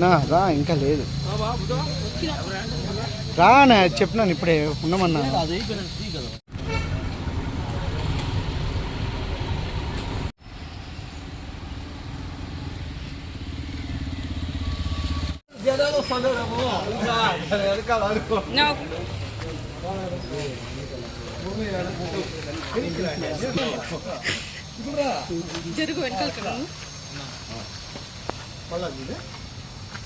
నా రా ఇంకా లేదు. రా నా చెప్పినాను ఇప్పుడే ఉన్నామన్నా జరుగు వెనకాల నా,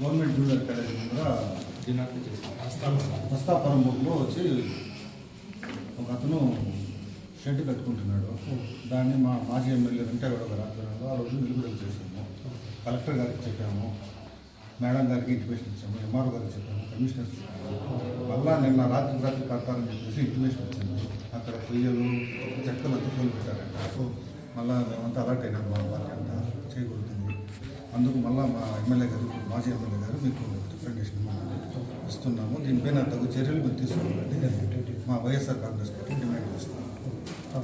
గవర్నమెంట్ జూనియర్ కాలేజ్ కూడా హస్తాపురం బుక్లో వచ్చి ఒక అతను షెడ్ కట్టుకుంటున్నాడు. దాన్ని మా మాజీ ఎమ్మెల్యే వెంకటగౌడ గారి ఆధ్వర్యంలో ఆ రోజు నిలుపుదల చేసాము కలెక్టర్ గారికి చెప్పాము. మేడం గారికి ఇంటిమేషన్ ఇచ్చాము. ఎంఆర్ఓ గారికి చెప్పాము. కమిషనర్ మళ్ళా నిన్న రాత్రి రాత్రి కడతారని చెప్పేసి ఇంటిమేషన్ వచ్చింది అక్కడ పొయ్యలు చెక్కలు అతుకులు పెట్టారంట. మళ్ళా మేమంతా అలర్ట్ అయినాం మా వారికి అంతా. చేయకూడుతుంది అందుకు మళ్ళా మా ఎమ్మెల్యే గారు మాజీ ఎమ్మెల్యే గారు మీకు రిప్రజెంటేషన్ ఇస్తున్నాము. దీనిపైన తగు చర్యలు మీరు తీసుకోవాలని మా వైఎస్ఆర్ కాంగ్రెస్ పార్టీ డిమాండ్ చేస్తున్నాము నా,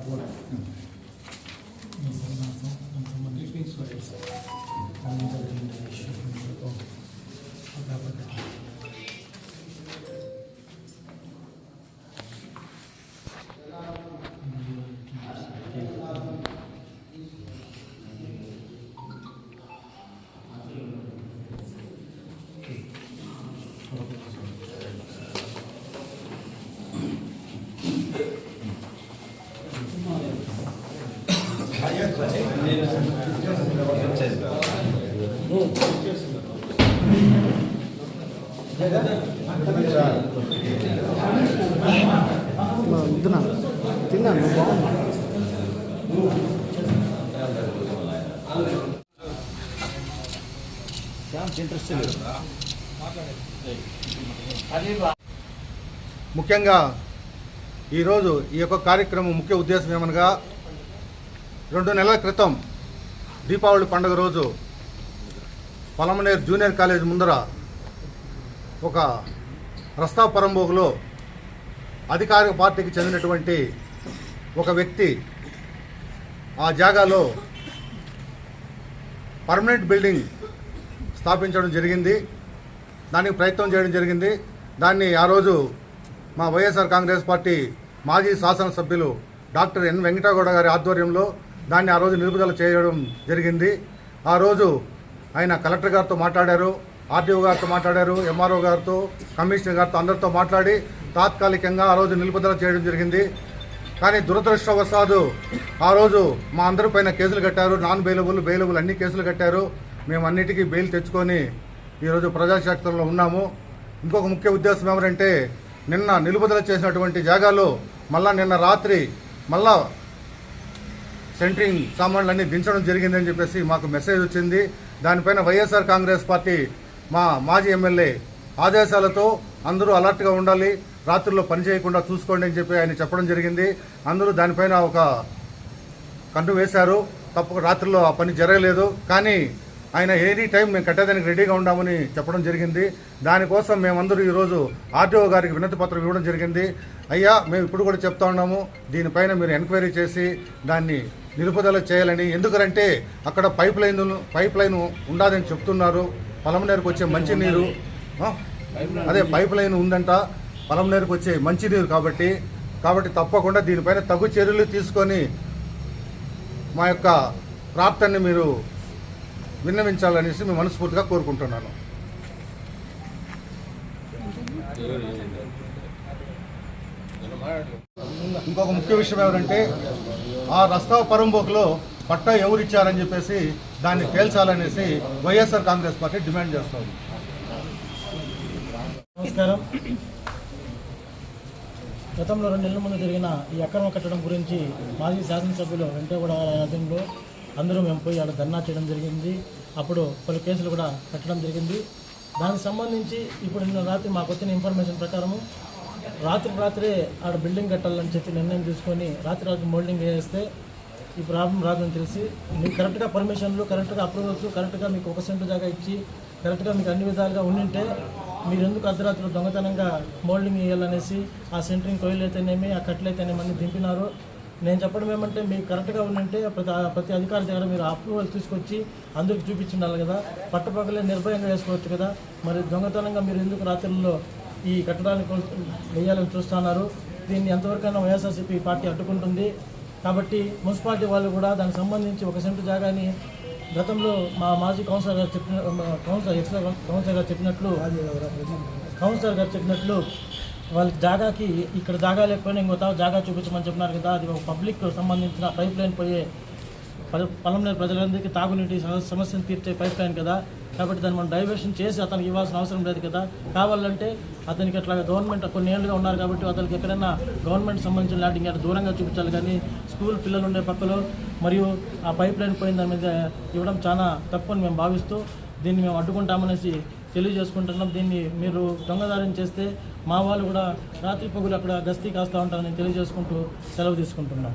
వద్దునా తిన్నాను బాగుంది ముఖ్యంగా ఈరోజు ఈ యొక్క కార్యక్రమం ముఖ్య ఉద్దేశం ఏమనగా రెండు నెలల క్రితం దీపావళి పండుగ రోజు పలమనేరు జూనియర్ కాలేజ్ ముందర ఒక రస్తా పరంబోగులో అధికారిక పార్టీకి చెందినటువంటి ఒక వ్యక్తి ఆ జాగాలో పర్మనెంట్ బిల్డింగ్ స్థాపించడం జరిగింది. దానికి ప్రయత్నం చేయడం జరిగింది. దాన్ని ఆ రోజు మా వైఎస్ఆర్ కాంగ్రెస్ పార్టీ మాజీ శాసనసభ్యులు డాక్టర్ ఎన్ వెంకటగౌడ గారి ఆధ్వర్యంలో దాన్ని ఆ రోజు నిలుపుదల చేయడం జరిగింది. ఆ రోజు ఆయన కలెక్టర్ గారితో మాట్లాడారు ఆర్టీఓ గారితో మాట్లాడారు ఎంఆర్ఓ గారితో కమిషనర్ గారితో అందరితో మాట్లాడి తాత్కాలికంగా ఆ రోజు నిలుపుదల చేయడం జరిగింది. కానీ దురదృష్టవశాదు ఆ రోజు మా అందరి పైన కేసులు కట్టారు నాన్ బెయిలబుల్ బెయిలబుల్ అన్ని కేసులు కట్టారు. మేము అన్నిటికీ బెయిల్ తెచ్చుకొని ఈరోజు ప్రజాశాస్త్రంలో ఉన్నాము. ఇంకొక ముఖ్య ఉద్దేశం ఏమంటే నిన్న నిలుపుదల చేసినటువంటి జాగాలో మళ్ళా నిన్న రాత్రి మళ్ళా సెంట్రింగ్ సామాన్లన్నీ దించడం జరిగిందని చెప్పేసి మాకు మెసేజ్ వచ్చింది. దానిపైన వైఎస్ఆర్ కాంగ్రెస్ పార్టీ మా మాజీ ఎమ్మెల్యే ఆదేశాలతో అందరూ అలర్ట్గా ఉండాలి రాత్రుల్లో పని చేయకుండా చూసుకోండి అని చెప్పి ఆయన చెప్పడం జరిగింది. అందరూ దానిపైన ఒక కంటు వేశారు. తప్పక రాత్రిలో ఆ పని జరగలేదు. కానీ ఆయన ఎనీ టైం మేము కట్టేదానికి రెడీగా ఉండామని చెప్పడం జరిగింది. దానికోసం మేమందరూ ఈరోజు ఆర్టీఓ గారికి వినతి పత్రం ఇవ్వడం జరిగింది. అయ్యా మేము ఇప్పుడు కూడా చెప్తా ఉన్నాము. దీనిపైన మీరు ఎంక్వైరీ చేసి దాన్ని నిలుపుదల చేయాలని. ఎందుకంటే అక్కడ పైప్ లైన్ పైప్ లైన్ ఉండాలని చెప్తున్నారు. పొలంనేరుకు వచ్చే మంచినీరు అదే పైప్ లైన్ ఉందంట. పొలంనేరుకు వచ్చే మంచినీరు కాబట్టి కాబట్టి తప్పకుండా దీనిపైన తగు చర్యలు తీసుకొని మా యొక్క ప్రాప్తాన్ని మీరు విన్నవించాలనేసి మేము మనస్ఫూర్తిగా కోరుకుంటున్నాను. ఇంకొక ముఖ్య విషయం ఎవరంటే ఆ రస్తా పరంబోకులో పట్టా ఎవరిచ్చారని చెప్పేసి దాన్ని తేల్చాలనేసి వైఎస్ఆర్ కాంగ్రెస్ పార్టీ డిమాండ్ చేస్తుంది. నమస్కారం. గతంలో రెండు నెలల ముందు జరిగిన ఈ అక్రమ కట్టడం గురించి మాజీ శాసనసభ్యులు వెంకటగౌడ ఆధ్వర్యంలో అందరూ మేము పోయి ఆడ ధర్నా చేయడం జరిగింది. అప్పుడు పలు కేసులు కూడా కట్టడం జరిగింది. దానికి సంబంధించి ఇప్పుడు నిన్న రాత్రి మాకు వచ్చిన ఇన్ఫర్మేషన్ ప్రకారము రాత్రి రాత్రే ఆడ బిల్డింగ్ కట్టాలని చెప్పి నిర్ణయం తీసుకొని రాత్రి రాత్రి మోల్డింగ్ వేస్తే ఈ ప్రాబ్లం రాదని తెలిసి మీకు కరెక్ట్గా పర్మిషన్లు కరెక్ట్గా అప్రూవల్స్ కరెక్ట్గా మీకు ఒక సెంటు జాగా ఇచ్చి కరెక్ట్గా మీకు అన్ని విధాలుగా ఉండింటే మీరు ఎందుకు అర్ధరాత్రులు దొంగతనంగా మోల్డింగ్ వేయాలనేసి ఆ సెంటరింగ్ కొయ్యలైతేనేమి ఆ కట్టలు అన్ని దింపినారు. నేను చెప్పడం ఏమంటే మీకు కరెక్ట్గా ఉండింటే ప్రతి ప్రతి అధికారి దగ్గర మీరు అప్రూవల్ తీసుకొచ్చి అందరికి చూపించుండాలి కదా. పట్టపక్కలే నిర్భయంగా వేసుకోవచ్చు కదా. మరి దొంగతనంగా మీరు ఎందుకు రాత్రుల్లో ఈ కట్టడాన్ని వేయాలని చూస్తున్నారు. దీన్ని ఎంతవరకైనా వైఎస్ఆర్సీపీ పార్టీ అడ్డుకుంటుంది. కాబట్టి మున్సిపాలిటీ వాళ్ళు కూడా దానికి సంబంధించి ఒక సెంటు జాగాని గతంలో మా మాజీ కౌన్సిలర్ గారు చెప్పిన కౌన్సిలర్ ఎక్స్ కౌన్సిలర్ గారు చెప్పినట్లు కౌన్సిలర్ గారు చెప్పినట్లు వాళ్ళ జాగాకి ఇక్కడ జాగా లేకపోయినా ఇంకో తావు జాగా చూపించమని చెప్పినారు కదా. అది ఒక పబ్లిక్ సంబంధించిన పైప్ లైన్ పోయే పల- లేని ప్రజలందరికీ తాగునీటి సమస్యను తీర్చే పైప్ లైన్ కదా. కాబట్టి దాన్ని మనం డైవర్షన్ చేసి అతనికి ఇవ్వాల్సిన అవసరం లేదు కదా. కావాలంటే అతనికి అట్లా గవర్నమెంట్ కొన్ని ఏళ్ళుగా ఉన్నారు కాబట్టి అతనికి ఎక్కడైనా గవర్నమెంట్ సంబంధించిన లాంటి ఇంకా దూరంగా చూపించాలి. కానీ స్కూల్ పిల్లలు ఉండే పక్కలో మరియు ఆ పైప్ లైన్ పోయిన దాని మీద ఇవ్వడం చాలా తప్పు అని మేము భావిస్తూ దీన్ని మేము అడ్డుకుంటామనేసి తెలియజేసుకుంటున్నాం. దీన్ని మీరు దొంగదారం చేస్తే మా వాళ్ళు కూడా రాత్రి పగులు అక్కడ గస్తీ కాస్తూ ఉంటారని తెలియజేసుకుంటూ సెలవు తీసుకుంటున్నాం.